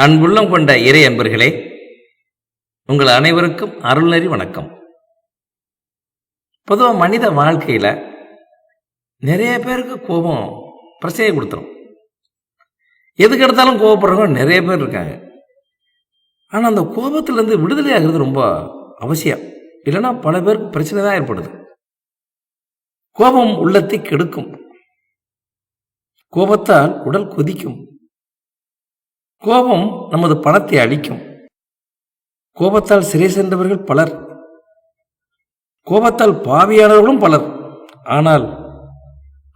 அன்புள்ளம் கொண்ட இறை அன்பர்களே உங்கள் அனைவருக்கும் அருள்நறி வணக்கம். பொதுவாக மனித வாழ்க்கையில் நிறைய பேருக்கு கோபம் பிரச்சனையை கொடுத்துரும். எதுக்கு எடுத்தாலும் கோபப்படுறவங்க நிறைய பேர் இருக்காங்க. ஆனால் அந்த கோபத்திலேருந்து விடுதலை ஆகிறது ரொம்ப அவசியம். இல்லைன்னா பல பேருக்கு பிரச்சனை தான் ஏற்படுது. கோபம் உள்ளத்தை கெடுக்கும். கோபத்தால் உடல் கொதிக்கும். கோபம் நமது பணத்தை அழிக்கும். கோபத்தால் சிறை சென்றவர்கள் பலர். கோபத்தால் பாவியானவர்களும் பலர். ஆனால்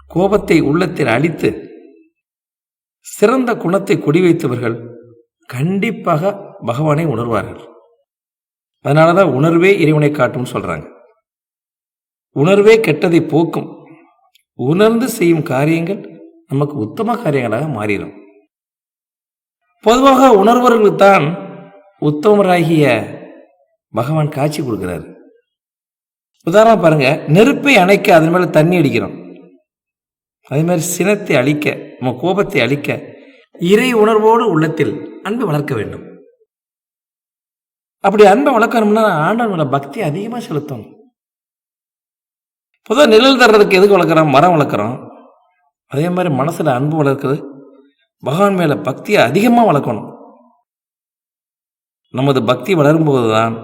கோபத்தை உள்ளத்தில் அழித்து சிறந்த குணத்தை கொடி வைத்தவர்கள் கண்டிப்பாக பகவானை உணர்வார்கள். அதனால தான் உணர்வே இறைவனை காட்டும்னு சொல்கிறாங்க உணர்வே கெட்டதை போக்கும். உணர்ந்து செய்யும் காரியங்கள் நமக்கு உத்தம காரியங்களாக மாறிடும். பொதுவாக உணர்வர்களுக்கு தான் உத்தமராகிய பகவான் காட்சி கொடுக்கிறார். உதாரணம் பாருங்க நெருப்பை அணைக்க அதன் மேலே தண்ணி அடிக்கிறோம். அதே மாதிரி சினத்தை அழிக்க நம்ம கோபத்தை அழிக்க இறை உணர்வோடு உள்ளத்தில் அன்பை வளர்க்க வேண்டும். அப்படி அன்பை வளர்க்கணும்னா ஆண்டவன் மேலே பக்தி அதிகமாக செலுத்தணும். பொதுவாக நிழல் தர்றதுக்கு எதுக்கு வளர்க்குறோம்? மரம் வளர்க்குறோம். அதே மாதிரி மனசில் அன்பு வளர்க்குறது பகவான் மேலே பக்தியை அதிகமாக வளர்க்கணும். நமது பக்தி வளரும்போது தான்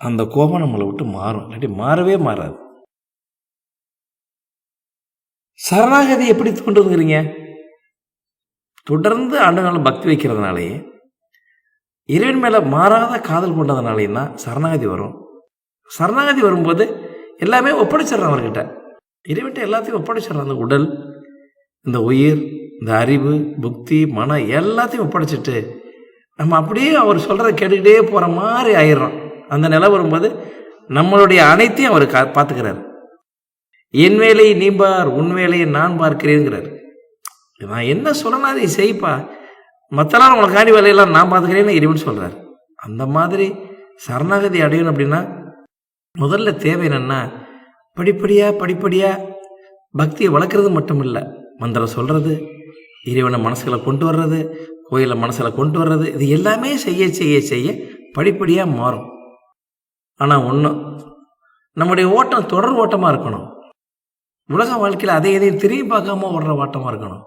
அந்த கோபம் நம்மளை விட்டு மாறும். இல்லாட்டி மாறவே மாறாது. சரணாகதி எப்படி கொண்டுங்கிறீங்க தொடர்ந்து ஆண்டுகால பக்தி வைக்கிறதுனாலேயே இறைவன் மேலே மாறாத காதல் கொண்டதுனாலேயும் தான் சரணாகதி வரும். சரணாகதி வரும்போது எல்லாமே ஒப்படைச்சிட்றான் அவர்கிட்ட. இறைவன்ட்ட எல்லாத்தையும் ஒப்படைச்சிட்றான். அந்த உடல் இந்த உயிர் இந்த அறிவு புக்தி மனம் எல்லாத்தையும் ஒப்படைச்சிட்டு நம்ம அப்படியே அவர் சொல்கிறத கேட்டுக்கிட்டே போகிற மாதிரி ஆயிடுறோம். அந்த நிலை வரும்போது நம்மளுடைய அனைத்தையும் அவர் கா பார்த்துக்கிறார். என் வேலையை நீ பார் உன் வேலையை நான் பார்க்கிறேங்கிறார் நான் என்ன சொல்லணும் அதை செய்ப்பா. மற்றலாம் உங்களுக்காண்டி வேலையெல்லாம் நான் பார்த்துக்கிறேன்னு இறைவன் சொல்கிறார் அந்த மாதிரி சரணாகதி அடையணும் அப்படின்னா முதல்ல தேவை என்னென்னா படிப்படியாக படிப்படியாக பக்தியை வளர்க்குறது மட்டும் இல்லை மந்திரம் சொல்கிறது இறைவனை மனசில் கொண்டு வர்றது கோயிலை மனசில் கொண்டு வர்றது இது எல்லாமே செய்ய செய்ய செய்ய படிப்படியாக மாறும். ஆனால் ஒன்று நம்முடைய ஓட்டம் தொடர் ஓட்டமாக இருக்கணும். உலக வாழ்க்கையில் அதை எதையும் திரும்பி பார்க்காம ஓடுற ஓட்டமாக இருக்கணும்.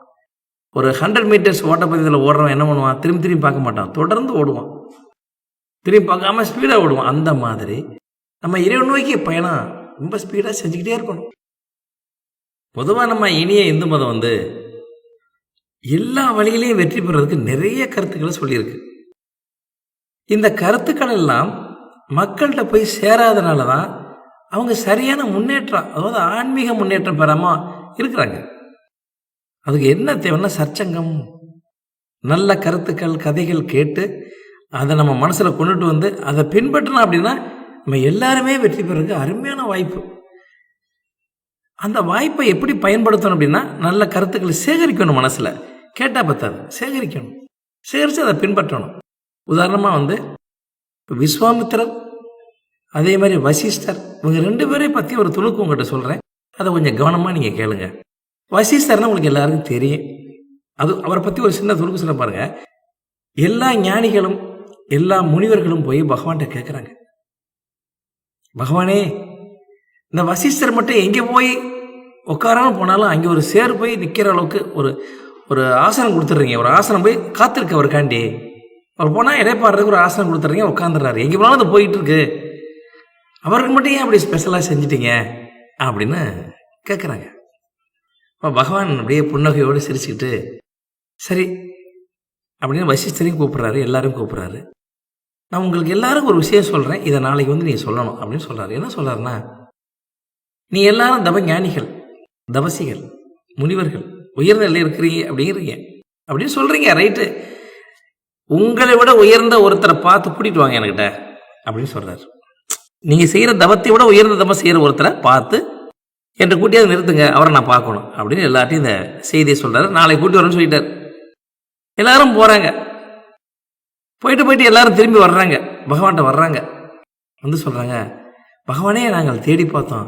ஒரு ஹண்ட்ரட் மீட்டர்ஸ் ஓட்டப்பதிவில் ஓடுறவன் என்ன பண்ணுவான்? திரும்பி திரும்பி பார்க்க மாட்டான். தொடர்ந்து ஓடுவான். திரும்பி பார்க்காம ஸ்பீடாக ஓடுவான். அந்த மாதிரி நம்ம இறைவன் நோக்கி பயணம் ரொம்ப ஸ்பீடாக செஞ்சுக்கிட்டே இருக்கணும். பொதுவாக நம்ம இனிய இந்து மதம் வந்து எல்லா வழியிலையும் வெற்றி பெறதுக்கு நிறைய கருத்துக்களை சொல்லியிருக்கு. இந்த கருத்துக்கள் எல்லாம் மக்கள்கிட்ட போய் சேராதனால தான் அவங்க சரியான முன்னேற்றம் அதாவது ஆன்மீக முன்னேற்றம் பெறாமல் இருக்கிறாங்க. அதுக்கு என்ன தேவைன்னா சற்சங்கம் நல்ல கருத்துக்கள் கதைகள் கேட்டு அதை நம்ம மனசில் கொண்டுட்டு வந்து அதை பின்பற்றணும் அப்படின்னா நம்ம எல்லாருமே வெற்றி பெறதுக்கு அருமையான வாய்ப்பு. அந்த வாய்ப்பை எப்படி பயன்படுத்தணும் அப்படின்னா நல்ல கருத்துக்களை சேகரிக்கணும் மனசில். கேட்டால் பத்தாது சேகரிக்கணும். சேகரித்து அதை பின்பற்றணும். உதாரணமாக வந்து இப்போ விஸ்வாமித்திரர் அதே மாதிரி வசிஷ்டர் இவங்க ரெண்டு பேரையும் பற்றி ஒரு துணுக்கு உங்கள்கிட்ட சொல்கிறேன் அதை கொஞ்சம் கவனமாக நீங்கள் கேளுங்க. வசிஷ்டர்னா உங்களுக்கு எல்லாருக்கும் தெரியும். அது அவரை பற்றி ஒரு சின்ன துணுக்கு சொல்ல பாருங்க. எல்லா ஞானிகளும் எல்லா முனிவர்களும் போய் பகவான்கிட்ட கேட்குறாங்க பகவானே இந்த வசிஷ்டர் மட்டும் எங்கே போய் உட்காராமல் போனாலும் அங்கே ஒரு சேர் போய் நிற்கிற அளவுக்கு ஒரு ஒரு ஆசனம் கொடுத்துட்றீங்க. ஒரு ஆசனம் போய் காத்திருக்கு அவருக்காண்டி. அவர் போனால் இடைப்பாடுறதுக்கு ஒரு ஆசனம் கொடுத்துட்றீங்க உட்காந்துடுறாரு எங்கே போனாலும் அது போயிட்டு இருக்கு அவருக்கு மட்டும் ஏன் அப்படி ஸ்பெஷலாக செஞ்சிட்டீங்க? அப்படின்னு கேட்குறாங்க இப்போ பகவான் அப்படியே புன்னகையோடு சிரிச்சுக்கிட்டு சரி அப்படின்னு வசிஷ்டரையும் கூப்பிட்றாரு எல்லாரும் கூப்பிட்றாரு. நான் உங்களுக்கு எல்லாருக்கும் ஒரு விஷயம் சொல்கிறேன் இதை நாளைக்கு வந்து நீங்கள் சொல்லணும் அப்படின்னு சொல்கிறாரு என்ன சொல்கிறாருன்னா நீ எல்லாரும் தவ ஞானிகள் தவசிகள் முனிவர்கள் உயர்ந்த நிலையில் இருக்கிறீங்க அப்படிங்கிறீங்க. அப்படின்னு சொல்கிறீங்க ரைட்டு உங்களை விட உயர்ந்த ஒருத்தரை பார்த்து கூட்டிகிட்டு வாங்க என்கிட்ட அப்படின்னு சொல்கிறார் நீங்கள் செய்கிற தவத்தை விட உயர்ந்த தவம் செய்கிற ஒருத்தரை பார்த்து என்று கூட்டியாவது நிறுத்துங்க அவரை நான் பார்க்கணும் அப்படின்னு எல்லாத்தையும் இந்த செய்தியை சொல்கிறாரு நாளை கூட்டி வரேன்னு சொல்லிட்டார். எல்லாரும் போகிறாங்க போயிட்டு போயிட்டு எல்லாரும் திரும்பி வர்றாங்க. பகவான்கிட்ட வர்றாங்க. வந்து சொல்கிறாங்க பகவானே நாங்கள் தேடி பார்த்தோம்.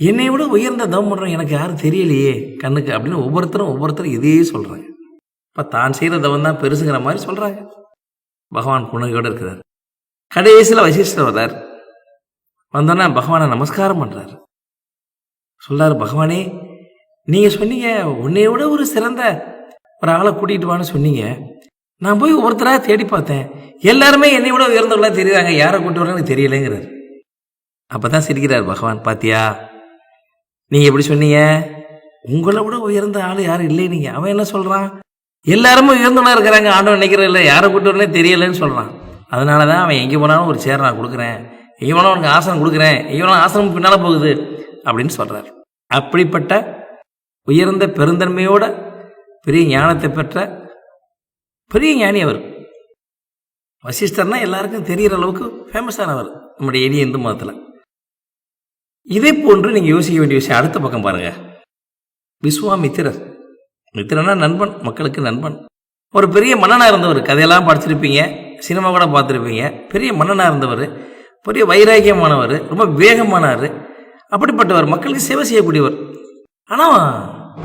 என்னை விட உயர்ந்த தவம் பண்ணுறோம் எனக்கு யாரும் தெரியலையே கண்ணுக்கு அப்படின்னு ஒவ்வொருத்தரும் ஒவ்வொருத்தரும் இதையே சொல்கிறாங்க இப்போ தான் செய்கிற தவம் தான் பெருசுங்கிற மாதிரி சொல்கிறாங்க பகவான் புன்னகையோடு இருக்கிறார். கடைசியில் வசிஷ்டர் வர்றார். வந்தோன்னா பகவானை நமஸ்காரம் பண்ணுறாரு சொல்கிறார் பகவானே நீங்கள் சொன்னீங்க உன்னைய விட ஒரு சிறந்த ஒரு ஆளை கூட்டிகிட்டு வான்னு சொன்னீங்க. நான் போய் ஒருத்தராக தேடி பார்த்தேன். எல்லாருமே என்னை விட உயர்ந்தவர்களாக தெரியுறாங்க. யாரை கூட்டு வரேன்னு தெரியலைங்கிறார். அப்போ தான் சிரிக்கிறார் பகவான் பாத்தியா நீங்கள் எப்படி சொன்னீங்க? உங்களை விட உயர்ந்த ஆள் யாரும் இல்லை நீங்கள் அவன் என்ன சொல்கிறான் எல்லாருமே உயர்ந்தவனா இருக்கிறாங்க. ஆண்டவன் நினைக்கிற இல்லை. யாரை கூட்டு வரனே சொல்கிறான் அதனால தான் அவன் எங்கே போனாலும் ஒரு சேர் நான் கொடுக்குறேன். எங்கே போனாலும் அவனுக்கு ஆசனம் கொடுக்குறேன். எங்கே போனாலும் ஆசனம் பின்னால் போகுது அப்படின்னு சொல்கிறார் அப்படிப்பட்ட உயர்ந்த பெருந்தன்மையோட பெரிய ஞானத்தை பெற்ற பெரிய ஞானி அவர். வசிஷ்டர்னா எல்லாருக்கும் தெரிகிற அளவுக்கு ஃபேமஸானவர் நம்முடைய எளிய இந்து மதத்தில். இதே போன்று நீங்கள் யோசிக்க வேண்டிய விஷயம் அடுத்த பக்கம் பாருங்க. விஸ்வாமித்திரர். மித்திரனா நண்பன் மக்களுக்கு நண்பன். ஒரு பெரிய மன்னனாக இருந்தவர். கதையெல்லாம் படிச்சிருப்பீங்க சினிமா கூட பார்த்துருப்பீங்க. பெரிய மன்னனாக இருந்தவர். பெரிய வைராக்கியமானவர். ரொம்ப வேகமானவர் அப்படிப்பட்டவர். மக்களுக்கு சேவை செய்யக்கூடியவர். ஆனால்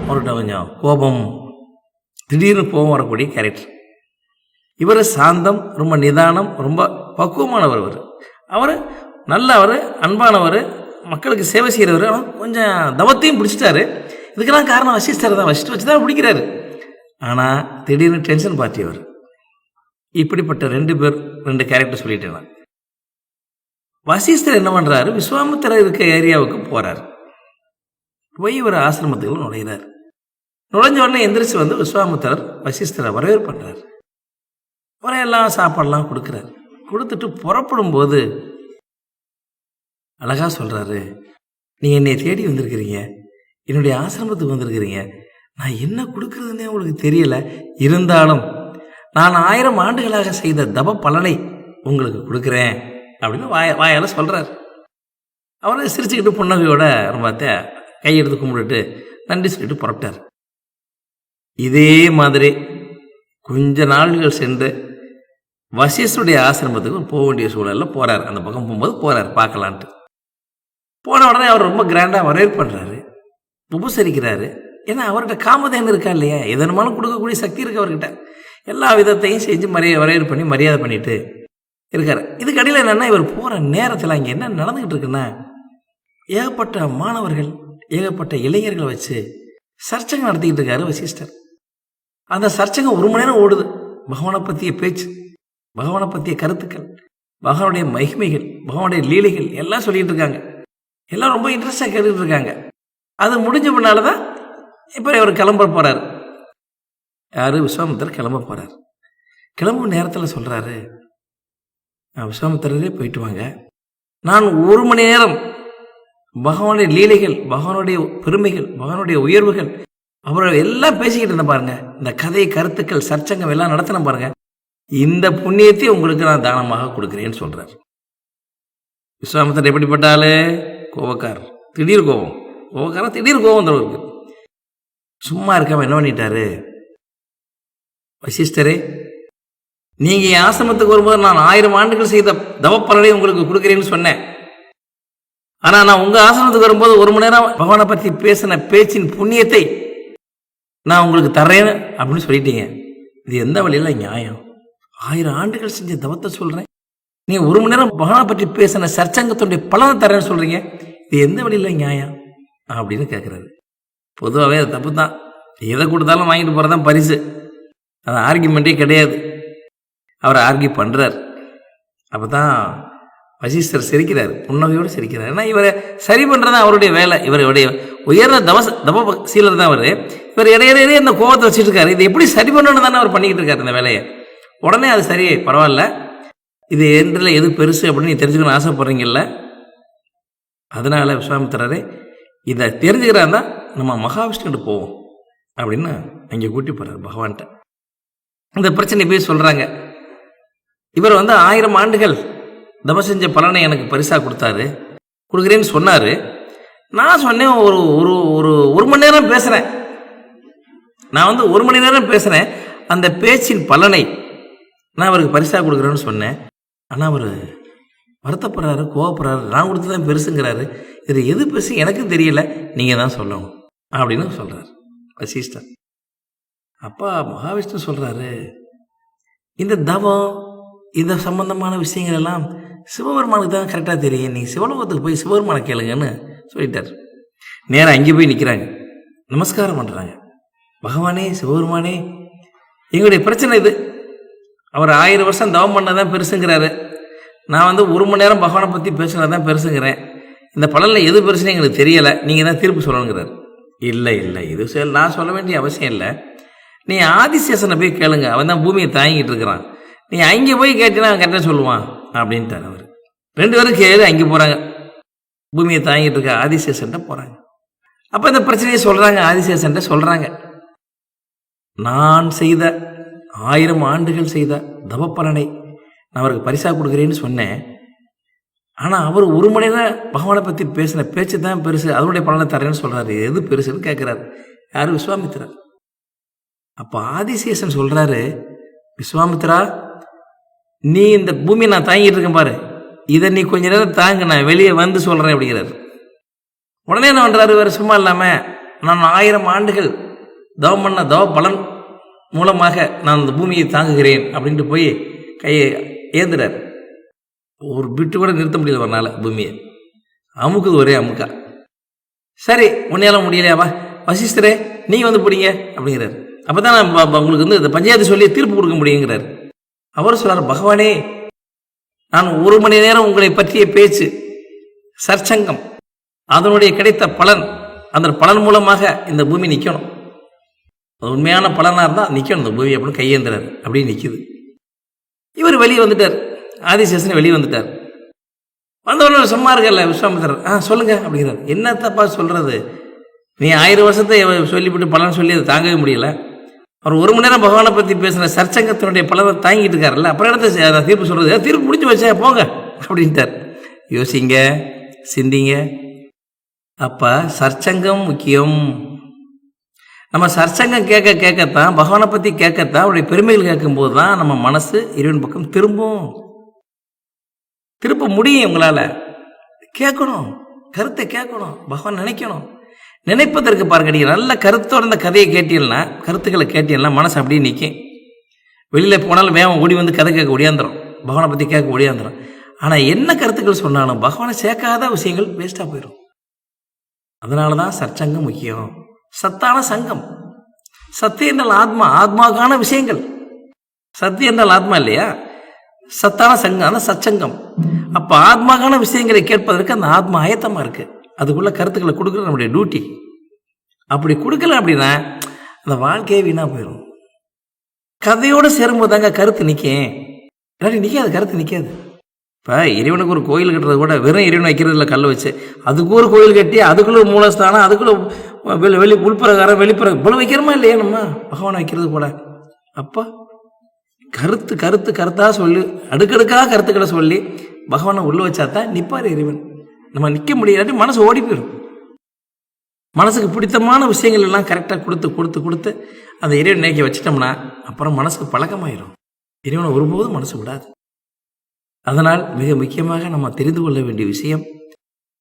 அவர்கிட்ட கொஞ்சம் கோபம் திடீர்னு கோபம் வரக்கூடிய கேரக்டர் இவர் சாந்தம் ரொம்ப நிதானம் ரொம்ப பக்குவமானவர் அவர். அவர் நல்லவர் அன்பானவர் மக்களுக்கு சேவை செய்கிறவர் ஆனால் கொஞ்சம் தவத்தையும் பிடிச்சிட்டாரு. இதுக்கெல்லாம் காரணம் வசிஷ்டர் தான். வசிஷ்டர் வச்சு தான் பிடிக்கிறாரு. ஆனால் திடீர்னு டென்ஷன் பார்த்தியவர் இப்படிப்பட்ட ரெண்டு பேர் ரெண்டு கேரக்டர் சொல்லிட்டேன் நான். வசிஷ்டர் என்ன பண்ணுறாரு விஸ்வாமித்திரர் இருக்க ஏரியாவுக்கு போகிறார் போய் ஒரு ஆசிரமத்துக்குள்ள நுழைகிறார் நுழைஞ்ச உடனே எந்திரிச்சு வந்து விஸ்வாமித்திரர் வசிஷ்டரை வரவேற்பு பண்ணுறார் அவரை எல்லாம் சாப்பாடெல்லாம் கொடுக்குறாரு. கொடுத்துட்டு புறப்படும் போது அழகா சொல்கிறாரு நீங்கள் என்னை தேடி வந்திருக்கிறீங்க. என்னுடைய ஆசிரமத்துக்கு வந்திருக்கிறீங்க. நான் என்ன கொடுக்குறதுன்னே உங்களுக்கு தெரியல. இருந்தாலும் நான் ஆயிரம் ஆண்டுகளாக செய்த தப பலனை உங்களுக்கு கொடுக்குறேன். அப்படின்னு வாய வாயால் சொல்கிறார் அவரை சிரிச்சுக்கிட்டு புன்னகையோட ரொம்ப கையெடுத்து கும்பிட்டுட்டு நன்றி சொல்லிட்டு புறப்பட்டார். இதே மாதிரி கொஞ்ச நாள்கள் சென்று வசிஷ்டருடைய ஆசிரமத்துக்கு போக வேண்டிய சூழலில் போகிறார் அந்த பக்கம் போகும்போது போகிறார் பார்க்கலான்ட்டு. போன உடனே அவர் ரொம்ப கிராண்டாக வரவேற்பு பண்ணுறாரு உபசரிக்கிறாரு. ஏன்னா அவர்கிட்ட காமதேன் இருக்கா இல்லையா? எதனாலும் கொடுக்கக்கூடிய சக்தி இருக்கு அவர்கிட்ட. எல்லா விதத்தையும் செஞ்சு மரியாதை வரவேற்பு பண்ணி மரியாதை பண்ணிட்டு இருக்கார். இதுக்கு அடியில் என்னென்னா இவர் போகிற நேரத்தில் அங்கே என்ன நடந்துக்கிட்டு இருக்குன்னா ஏகப்பட்ட மாணவர்கள் ஏகப்பட்ட இளைஞர்களை வச்சு சர்ச்சைங்க நடத்திக்கிட்டு இருக்காரு வசிஷ்டர் அந்த சர்ச்சைங்க ஒரு மணி நேரம் ஓடுது. பகவானை பற்றிய பேச்சு பகவானை பற்றிய கருத்துக்கள் பகவானுடைய மகிமைகள் பகவானுடைய லீலைகள் எல்லாம் சொல்லிகிட்டு இருக்காங்க. எல்லாம் ரொம்ப இன்ட்ரெஸ்டாக கேட்டுட்டு இருக்காங்க. அது முடிஞ்ச பின்னால தான் இப்போ இவர் கிளம்ப போகிறார் யார்? விஸ்வாமித்தர் கிளம்ப போகிறார் கிளம்பும் நேரத்தில் சொல்கிறாரு விஸ்வாமித்திரரே போயிட்டு வாங்க. நான் ஒரு மணி நேரம் பகவானுடைய லீலைகள் பகவானுடைய பெருமைகள் பகவானுடைய உயர்வுகள் அவரோட எல்லாம் பேசிக்கிட்டு இருந்தேன் பாருங்க. இந்த கதை கருத்துக்கள் சர்ச்சங்கம் எல்லாம் நடத்தின பாருங்க. இந்த புண்ணியத்தை உங்களுக்கு நான் தானமாக கொடுக்குறேன்னு சொல்றார். விஸ்வாமித்தர் எப்படிப்பட்டாலே கோபக்கார் திடீர் கோபம். கோபக்காரன் திடீர் கோபம் வந்துருக்கு சும்மா இருக்காம என்ன பண்ணிட்டாரு? வசிஷ்டரே நீங்கள் என் ஆசிரமத்துக்கு வரும்போது நான் ஆயிரம் ஆண்டுகள் செய்த தவப்பலனை உங்களுக்கு கொடுக்குறேன்னு சொன்னேன். ஆனால் நான் உங்கள் ஆசிரமத்துக்கு வரும்போது ஒரு மணி நேரம் பகவானை பற்றி பேசின பேச்சின் புண்ணியத்தை நான் உங்களுக்கு தர்றேன் அப்படின்னு சொல்லிட்டீங்க. இது எந்த வழியில நியாயம்? ஆயிரம் ஆண்டுகள் செஞ்ச தவத்தை சொல்கிறேன் நீங்கள் ஒரு மணி நேரம் பகவானை பற்றி பேசின சர்ச்சங்கத்துடைய பலனை தரேன்னு சொல்கிறீங்க இது எந்த வழியில நியாயம்? அப்படின்னு கேட்குறாரு பொதுவாகவே அது தப்பு தான் எதை கொடுத்தாலும் வாங்கிட்டு போகிறதான் பரிசு. அது ஆர்கியூமெண்ட்டே கிடையாது. அவர் ஆர்கியூ பண்ணுறார் அப்போ தான் வசிஷ்டர் சிரிக்கிறார். புன்னகையோடு சிரிக்கிறார். ஏன்னா இவரை சரி பண்ணுறது அவருடைய வேலை. இவருடைய உயர்ந்த தவச தப சீலர் தான் அவர். இவர் இடையிடையே இந்த கோவத்தை வச்சுட்டு இருக்காரு. இது எப்படி சரி பண்ணணும்னு தானே அவர் பண்ணிக்கிட்டு இருக்காரு இந்த வேலையை. உடனே அது சரி பரவாயில்ல. இது என்றில் எது பெருசு அப்படின்னு நீ தெரிஞ்சுக்கணும்னு ஆசைப்பட்றீங்கல்ல? அதனால் விஸ்வாமித்திரரே இதை தெரிஞ்சுக்கிறாருந்தா நம்ம மகாவிஷ்ணுகிட்ட போவோம் அப்படின்னு அங்கே கூட்டி போகிறார் பகவான்கிட்ட. இந்த பிரச்சனை போய் சொல்கிறாங்க இவர் வந்து ஆயிரம் ஆண்டுகள் தபம் செஞ்ச பலனை எனக்கு பரிசாக கொடுத்தாரு. கொடுக்குறேன்னு சொன்னார். நான் சொன்னேன் ஒரு ஒரு ஒரு ஒரு மணி நேரம் பேசுகிறேன் நான் வந்து ஒரு மணி நேரம் பேசுகிறேன் அந்த பேச்சின் பலனை நான் அவருக்கு பரிசாக கொடுக்குறேன்னு சொன்னேன். ஆனால் அவர் வருத்தப்படுறாரு கோவப்படுறாரு நான் கொடுத்து தான் பெருசுங்கிறாரு. இது எது பெருசு எனக்கும் தெரியல நீங்கள் தான் சொல்லணும் அப்படின்னு சொல்கிறார் வசிஷ்டர். அப்பா மகாவிஷ்ணு சொல்கிறாரு இந்த தவம் இந்த சம்பந்தமான விஷயங்கள் எல்லாம் சிவபெருமானுக்கு தான் கரெக்டாக தெரியும். நீங்கள் சிவலோகத்துக்கு போய் சிவபெருமானை கேளுங்கன்னு சொல்லிட்டார். நேராக அங்கே போய் நிற்கிறாங்க நமஸ்காரம் பண்ணுறாங்க பகவானே சிவபெருமானே எங்களுடைய பிரச்சனை இது. அவர் ஆயிரம் வருஷம் தவம் பண்ணதான் பெருசுங்கிறாரு. நான் வந்து ஒரு மணி நேரம் பகவானை பற்றி பேசுனது தான் பெருசுங்கிறேன். இந்த பலனில் எது பெருசுன்னு எங்களுக்கு தெரியலை. நீங்கள் தான் தீர்ப்பு சொல்லணுங்கிறார். இல்லை இல்லை. இது சரி நான் சொல்ல வேண்டிய அவசியம் இல்லை. நீ ஆதிசேஷனை போய் கேளுங்க. அவன் தான் பூமியை தாங்கிட்டு இருக்கிறான். நீ அங்கே போய் கேட்டீங்கன்னா அவன் கரெக்டாக சொல்லுவான் அப்படின்ட்டார் அவர். ரெண்டு பேரும் கேளு அங்கே போகிறாங்க பூமியை தாங்கிட்டு இருக்க ஆதிசேஷன்ட்ட போகிறாங்க அப்போ இந்த பிரச்சனையை சொல்கிறாங்க ஆதிசேஷன்ட்ட சொல்கிறாங்க நான் செய்த ஆயிரம் ஆண்டுகள் செய்த தவப்பலனை நான் அவருக்கு பரிசாக கொடுக்குறேன்னு சொன்னேன். ஆனால் அவர் ஒரு மணி நேரம் பகவானை பற்றி பேசின பேச்சு தான் பெருசு. அதனுடைய பலனை தரேன்னு சொல்கிறாரு எது பெருசுன்னு கேட்குறாரு யார்? விஸ்வாமித்ரா அப்போ ஆதிசேஷன் சொல்கிறாரு விஸ்வாமித்ரா நீ இந்த பூமியை நான் தாங்கிட்டு இருக்கேன் பாரு. இதை நீ கொஞ்ச நேரம் தாங்க நான் வெளியே வந்து சொல்கிறேன் அப்படிங்கிறாரு. உடனே என்ன பண்ணுறாரு வேறு சும்மா இல்லாமல் நான் ஆயிரம் ஆண்டுகள் தவம் பண்ண தவ பலன் மூலமாக நான் இந்த பூமியை தாங்குகிறேன் அப்படின்ட்டு போய் கையை ஏந்துறார் ஒரு பிட்டு கூட நிறுத்த முடியல அவரால் பூமியை. அமுக்குது ஒரே அமுக்கா. சரி உன்னையால முடியலையாவா வசிஷ்டரே நீங்கள் வந்து பிடிங்க அப்படிங்கிறார். அப்போ தான் நான் உங்களுக்கு வந்து இந்த பஞ்சாயத்து சொல்லி தீர்ப்பு கொடுக்க முடியுங்கிறார். அவர் சொல்கிறார் பகவானே நான் ஒரு மணி நேரம் உங்களை பற்றிய பேச்சு சற்சங்கம் அதனுடைய கிடைத்த பலன் அந்த பலன் மூலமாக இந்த பூமி நிற்கணும் அது உண்மையான பலனாக இருந்தால் நிற்கணும் இந்த பூமி அப்படின்னு கையேந்திரார் அப்படியே நிற்கிது இவர் வெளியே வந்துட்டார். ஆதிசேஷன் வெளியே வந்துட்டார். வந்தவர்கள் சும்மா இருக்கல விஸ்வாமித்திரர். ஆ சொல்லுங்க அப்படிங்கிறார். என்ன தப்பா சொல்றது? நீ ஆயிரம் வருஷத்தை சொல்லிவிட்டு பலன் சொல்லி அதை தாங்கவே முடியல. அவர் ஒரு மணி நேரம் பகவானை பற்றி பேசின சர்ச்சங்கத்தினுடைய பலனை தாங்கிட்டு இருக்காருல்ல அப்புறம் எடுத்து தீர்ப்பு சொல்றது? தீர்ப்பு முடிஞ்சு வச்சே போங்க அப்படின்ட்டார். யோசிங்க சிந்திங்க. அப்ப சற்சங்கம் முக்கியம். நம்ம சற்சங்கம் கேட்க கேட்கத்தான் பகவானை பற்றி கேட்கத்தான் அவருடைய பெருமைகள் கேட்கும்போது தான் நம்ம மனசு இறைவன் பக்கம் திரும்பும். திருப்ப முடியும் உங்களால். கேட்கணும். கருத்தை கேட்கணும். பகவான் நினைக்கணும். நினைப்பதற்கு பாருங்க நீங்கள் நல்ல கருத்தோட இந்த கதையை கேட்டீங்கன்னா கருத்துக்களை கேட்டீங்கன்னா மனசு அப்படியே நிற்கும் வெளியில் போனாலும் வேகம் ஓடி வந்து கதை கேட்க ஒடியாந்துடும் பகவானை பற்றி கேட்க ஒடியாந்துடும் ஆனால் என்ன கருத்துக்கள் சொன்னாலும் பகவானை சேர்க்காத விஷயங்கள் வேஸ்ட்டாக போயிடும் அதனால தான் சற்சங்கம் முக்கியம். சத்தான சங்கம். சத்து என்றால் ஆத்மா ஆத்மாவுக்கான விஷயங்கள். சத்து என்றால் ஆத்மா இல்லையா? சத்தான சங்கம் சச்சங்கம். அப்போ ஆத்மாக்கான விஷயங்களை கேட்பதற்கு அந்த ஆத்மா ஆயத்தமாக இருக்கு. அதுக்குள்ள கருத்துக்களை கொடுக்குறது நம்முடைய டியூட்டி அப்படி கொடுக்கல அப்படின்னா அந்த வாழ்க்கையே வீணாக போயிடும் கதையோடு சேரும்போது தாங்க கருத்து நிற்கும் இல்லாட்டி நிற்காது கருத்து நிற்காது இப்போ இறைவனுக்கு ஒரு கோயில் கட்டுறது கூட வெறும் இறைவன் வைக்கிறது இல்லை வச்சு. அதுக்கு ஒரு கோயில் கட்டி அதுக்குள்ளே மூலஸ்தானம் அதுக்குள்ளே வெளி வெளி உள்பிரகாரம் வெளிப்புற இவ்வளோ வைக்கிறோமா இல்லையா நம்ம? பகவான் வைக்கிறது கூட அப்போ கருத்து கருத்து கருத்தாக சொல்லி அடுக்கடுக்காக கருத்துக்களை சொல்லி பகவானை உள்ளே வச்சா தான் நிற்பார் இறைவன். நம்ம நிற்க முடியாட்டி மனசு ஓடி போயிடும். மனசுக்கு பிடித்தமான விஷயங்கள் எல்லாம் கரெக்டாக கொடுத்து கொடுத்து கொடுத்து அந்த இறைவன் நேக்கி வச்சிட்டோம்னா அப்புறம் மனசுக்கு பழக்கமாயிடும் இறைவனை ஒருபோதும் மனசு விடாது. அதனால் மிக முக்கியமாக நம்ம தெரிந்து கொள்ள வேண்டிய விஷயம்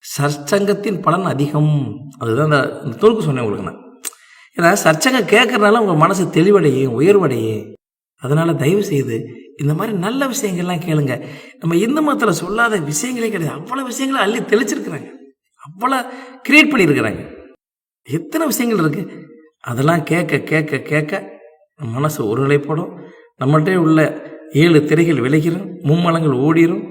சற்சங்கத்தின் பலன் அதிகம். அதுதான் அந்த இந்த தோலுக்கு சொன்னேன் உங்களுக்கு நான். ஏன்னா சற்சங்கம் கேட்கறதுனால உங்கள் மனசு தெளிவடையும் உயர்வடையும். அதனால் தயவு செய்து இந்த மாதிரி நல்ல விஷயங்கள்லாம் கேளுங்க. நம்ம இந்து மதத்தில் சொல்லாத விஷயங்களே கிடையாது. அவ்வளோ விஷயங்களை அள்ளி தெளிச்சிருக்கிறாங்க. அவ்வளோ கிரியேட் பண்ணியிருக்கிறாங்க எத்தனை விஷயங்கள் இருக்குது அதெல்லாம் கேட்க கேட்க கேட்க மனசு ஒருநிலைப்படும். நம்மள்கிட்ட உள்ள ஏழு திரைகள் விளைகிறோம் மும்மலங்கள் ஓடிரும்.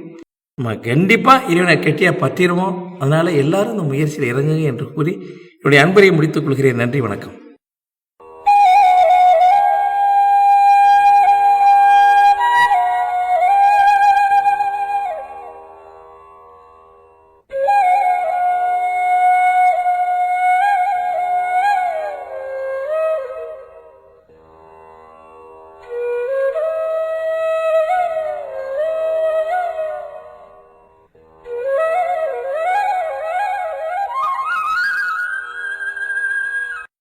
நம்ம கண்டிப்பாக இறைவனை கெட்டியாக பற்றிடுவோம். அதனால் எல்லாரும் இந்த முயற்சியில் இறங்குங்க என்று கூறி என்னுடைய அன்பரையை முடித்துக் கொள்கிறேன். நன்றி வணக்கம்.